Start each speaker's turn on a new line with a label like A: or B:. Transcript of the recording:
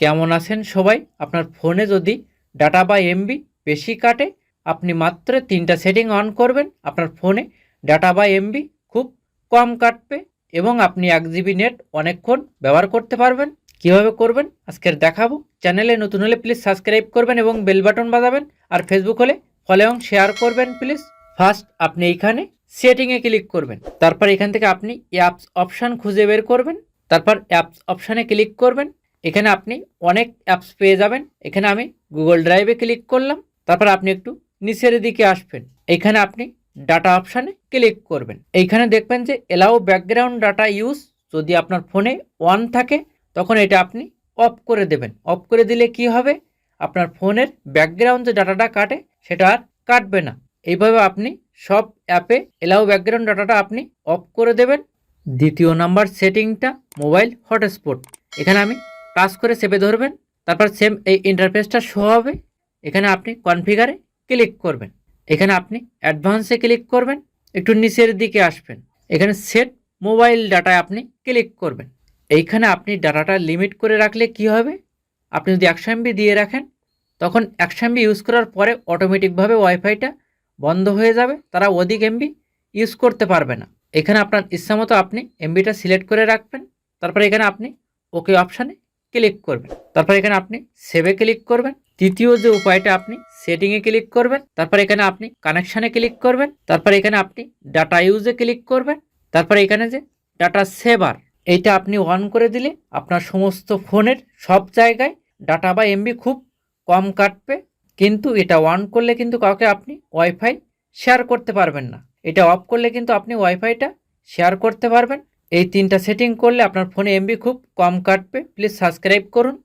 A: কেমন আছেন সবাই? আপনার ফোনে যদি ডাটা বা এমবি বেশি কাটে, আপনি মাত্র তিনটা সেটিং অন করবেন। আপনার ফোনে ডাটা বা এমবি খুব কম কাটবে এবং আপনি এক জিবি নেট অনেকক্ষণ ব্যবহার করতে পারবেন। কীভাবে করবেন? আজকের দেখাবো। চ্যানেলে নতুন হলে প্লিজ সাবস্ক্রাইব করবেন এবং বেল বাটন বাজাবেন। আর ফেসবুক হলে ফলো এবং শেয়ার করবেন প্লিজ ফার্স্ট আপনি এইখানে সেটিংয়ে ক্লিক করবেন। তারপর এখান থেকে আপনি অ্যাপস অপশান খুঁজে বের করবেন। তারপর অ্যাপস অপশানে ক্লিক করবেন। এখানে আপনি অনেক অ্যাপস পেয়ে যাবেন। এখানে আমি গুগল ড্রাইভে ক্লিক করলাম। তারপর আপনি একটু নিচের দিকে আসবেন। এখানে আপনি ডাটা অপশানে ক্লিক করবেন। এইখানে দেখবেন যে এলাও ব্যাকগ্রাউন্ড ডাটা ইউজ যদি আপনার ফোনে অন থাকে, তখন এটা আপনি অফ করে দেবেন। অফ করে দিলে কি হবে? আপনার ফোনের ব্যাকগ্রাউন্ড যে ডাটাটা কাটে, সেটা আর কাটবে না। এইভাবে আপনি সব অ্যাপে এলাও ব্যাকগ্রাউন্ড ডাটাটা আপনি অফ করে দেবেন। দ্বিতীয় নাম্বার সেটিংটা মোবাইল হটস্পট এখানে আমি টাচ করে চেপে ধরবেন, তারপর সেম এই ইন্টারফেসটা শো হবে। এখানে আপনি কনফিগারে ক্লিক করবেন। এখানে আপনি অ্যাডভান্সে ক্লিক করবেন, একটু নিচের দিকে আসবেন। এখানে সেট মোবাইল ডাটায় আপনি ক্লিক করবেন। এইখানে আপনি ডাটাটা লিমিট করে রাখলে কি হবে? আপনি যদি একশো এমবি দিয়ে রাখেন, তখন একশো এমবি ইউজ করার পরে অটোমেটিকভাবে ওয়াইফাইটা বন্ধ হয়ে যাবে, তারা অধিক এমবি ইউজ করতে পারবে না। এখানে আপনার ইচ্ছামতো আপনি এমবিটা সিলেক্ট করে রাখবেন, তারপরে এখানে আপনি ওকে অপশানে ক্লিক করবেন। তারপর এখানে আপনি সেভে ক্লিক করবেন। তৃতীয় যে উপায়টা আপনি সেটিংয়ে ক্লিক করবেন, তারপর এখানে আপনি কানেকশানে ক্লিক করবেন, তারপর এখানে আপনি ডাটা ইউজে ক্লিক করবেন, তারপর এখানে যে ডাটা সেভার এইটা আপনি অন করে দিলে আপনার সমস্ত ফোনের সব জায়গায় ডাটা বা এমবি খুব কম কাটবে, কিন্তু এটা অন করলে কিন্তু কাউকে আপনি ওয়াইফাই শেয়ার করতে পারবেন না। এটা অফ করলে কিন্তু আপনি ওয়াইফাইটা শেয়ার করতে পারবেন। এই তিনটা সেটিং করলে আপনার ফোনে এমবি খুব কম কাটবে। প্লিজ সাবস্ক্রাইব করুন।